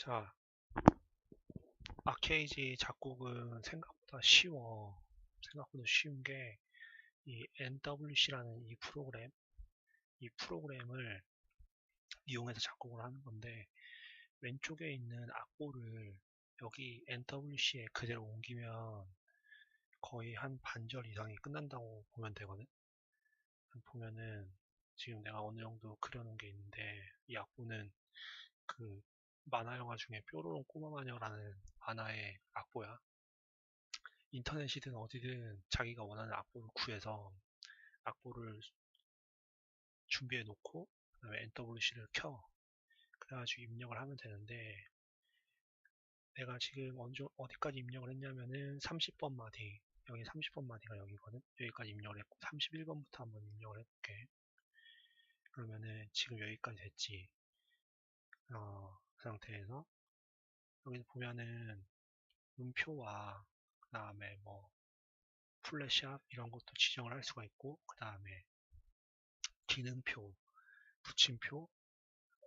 자, 아케이지 작곡은 생각보다 쉬워. 생각보다 쉬운 게, 이 NWC라는 이 프로그램, 이 프로그램을 이용해서 작곡을 하는 건데, 왼쪽에 있는 악보를 여기 NWC에 그대로 옮기면 거의 한 반절 이상이 끝난다고 보면 되거든. 보면은 지금 내가 어느 정도 그려놓은 게 있는데, 이 악보는 그 만화 영화 중에 뾰로롱 꼬마 마녀라는 만화의 악보야. 인터넷이든 어디든 자기가 원하는 악보를 구해서 악보를 준비해 놓고 그다음에 NWC를 켜. 그래가지고 입력을 하면 되는데 내가 지금 언제 어디까지 입력을 했냐면은 30번 마디. 여기 30번 마디가 여기거든? 여기까지 입력을 했고 31번부터 한번 입력을 해볼게. 그러면은 지금 여기까지 됐지. 어, 그 상태에서 여기 보면은 음표와 그 다음에 뭐 플래시압 이런 것도 지정을 할 수가 있고 그 다음에 기능표, 붙임표,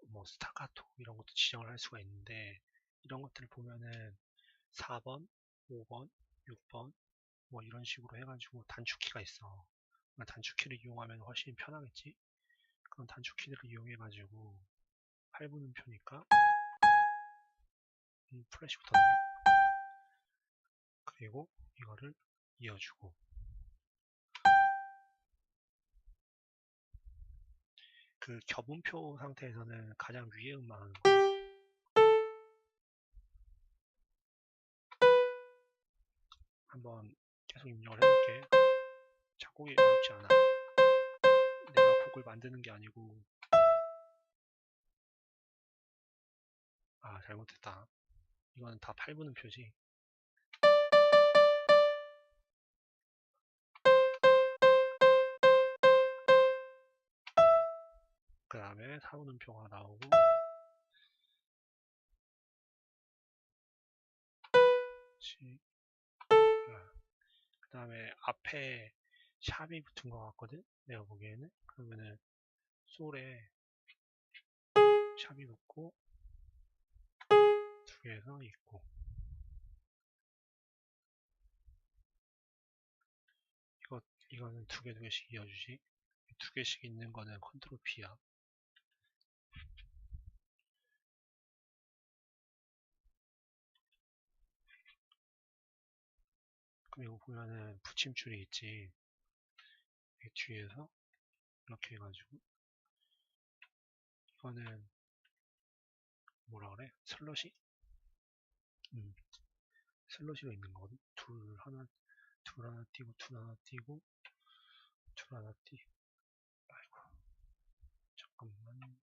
뭐 스타카토 이런 것도 지정을 할 수가 있는데 이런 것들을 보면은 4번, 5번, 6번 뭐 이런 식으로 해가지고 단축키가 있어. 그러니까 단축키를 이용하면 훨씬 편하겠지? 그런 단축키들을 이용해가지고 8분음표니까 음, 플래시부터 그리고 이거를 이어주고. 그 겹음표 상태에서는 가장 위에 음만 하는 거. 한번 계속 입력을 해볼게 작곡이 어렵지 않아. 내가 곡을 만드는 게 아니고. 아 잘못했다 이거는 다 8분음 표지 그 다음에 4분음표가 나오고. 그 다음에 앞에 샵이 붙은 것 같거든? 내가 보기에는? 그러면은 솔에 샵이 붙고 두 개에서 있고. 이거 이거는 두 개 두 개씩 이어주지. 두 개씩 있는 거는 컨트롤 P야. 그리고 보면은 붙임줄이 있지. 뒤에서 이렇게 해가지고. 이거는 뭐라 그래? 슬롯이? 음, 슬롯이로 있는 거거든. 둘 하나, 둘 하나 띄고, 둘 하나 띄고, 둘 하나 띄. 아이고, 잠깐만.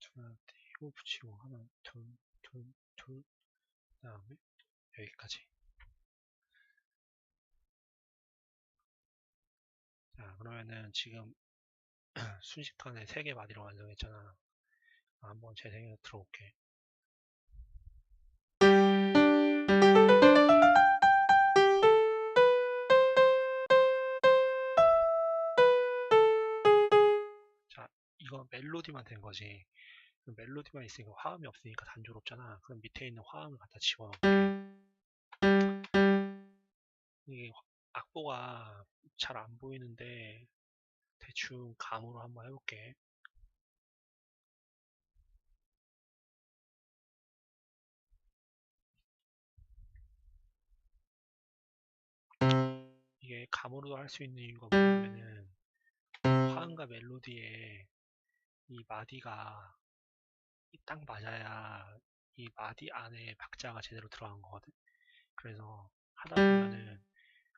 둘 하나 띄고 붙이고 하나, 둘, 둘, 둘. 그 다음에 여기까지. 자, 그러면은 지금 순식간에 3개 마디로 완성했잖아. 한번 재생해서 들어올게. 자, 이거 멜로디만 된 거지. 멜로디만 있으니까 화음이 없으니까 단조롭잖아. 그럼 밑에 있는 화음을 갖다 집어넣을게. 이게 악보가 잘 안 보이는데 대충 감으로 한번 해볼게. 이게 감으로도 할 수 있는 이유가 뭐냐면은 화음과 멜로디에 이 마디가 딱 맞아야 이 마디 안에 박자가 제대로 들어간 거거든. 그래서 하다 보면은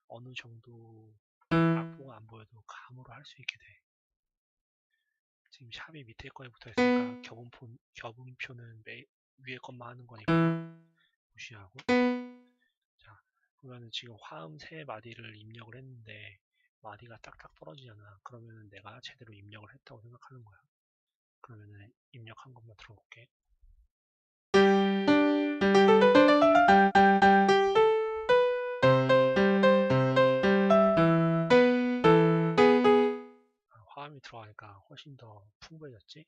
어느 정도 악보가 안 보여도 감으로 할 수 있게 돼. 지금 샵이 밑에 거에 붙어 있으니까 겹음표, 매, 위에 것만 하는 거니까 무시하고 자 그러면은 지금 화음 세 마디를 입력을 했는데 마디가 딱딱 떨어지잖아. 그러면은 내가 제대로 입력을 했다고 생각하는 거야. 그러면은 입력한 것만 들어볼게. 화음이 들어 들어가니까 훨씬 더 풍부해졌지?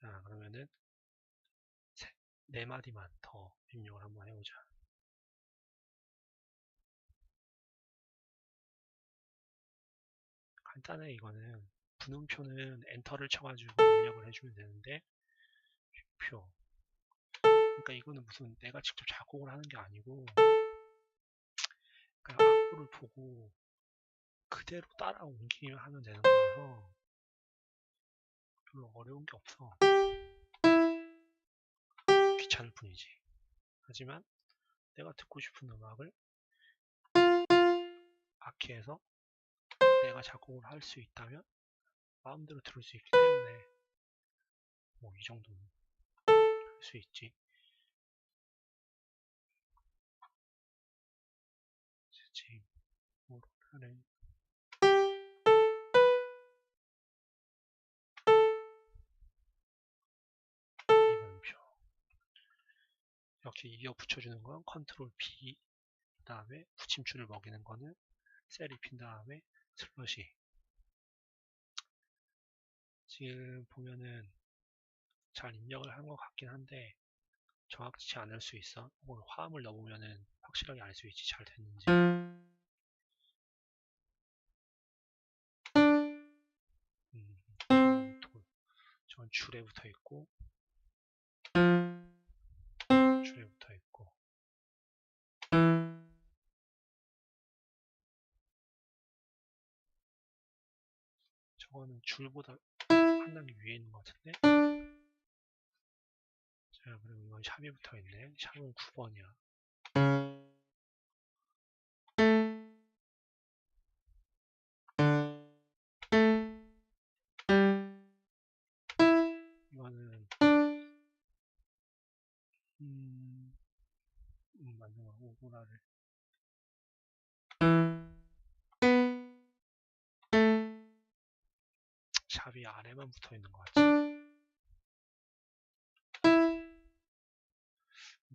자, 그러면은 세, 네 마디만 더 입력을 한번 해보자. 간단해 이거는 분음표는 엔터를 쳐가지고 입력을 해주면 되는데 표 그러니까 이거는 무슨 내가 직접 작곡을 하는 게 아니고 그러니까 악보를 보고 그대로 따라 옮기기만 하면 되는 거라서 별로 어려운 게 없어 귀찮을 뿐이지. 하지만 내가 듣고 싶은 음악을 아키에서 내가 작곡을 할 수 있다면 마음대로 들을 수 있기 때문에 뭐 이 정도는 할 수 있지 이렇게 이어 붙여주는 건 컨트롤 B 그 다음에 붙임줄을 먹이는 거는 셀 입힌 다음에 슬롯이 지금 보면은 잘 입력을 한 것 같긴 한데 정확치 않을 수 있어. 혹은 화음을 넣어보면은 확실하게 알 수 있지 잘 됐는지. 음, 저건 줄에 붙어 있고 붙어 있고. 저거는 줄보다 한 단계 위에 있는 것 같은데? 자 그리고 이건 샵이 붙어 있네. 샵은 9번이야. 이거는 거 오고라를. 샵이 아래만 붙어 있는 것 같지.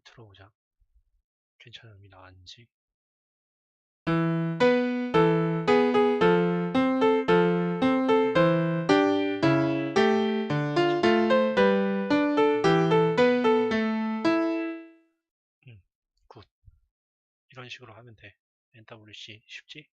들어보자. 괜찮은 음이 나왔는지 식으로 하면 돼 NWC 쉽지?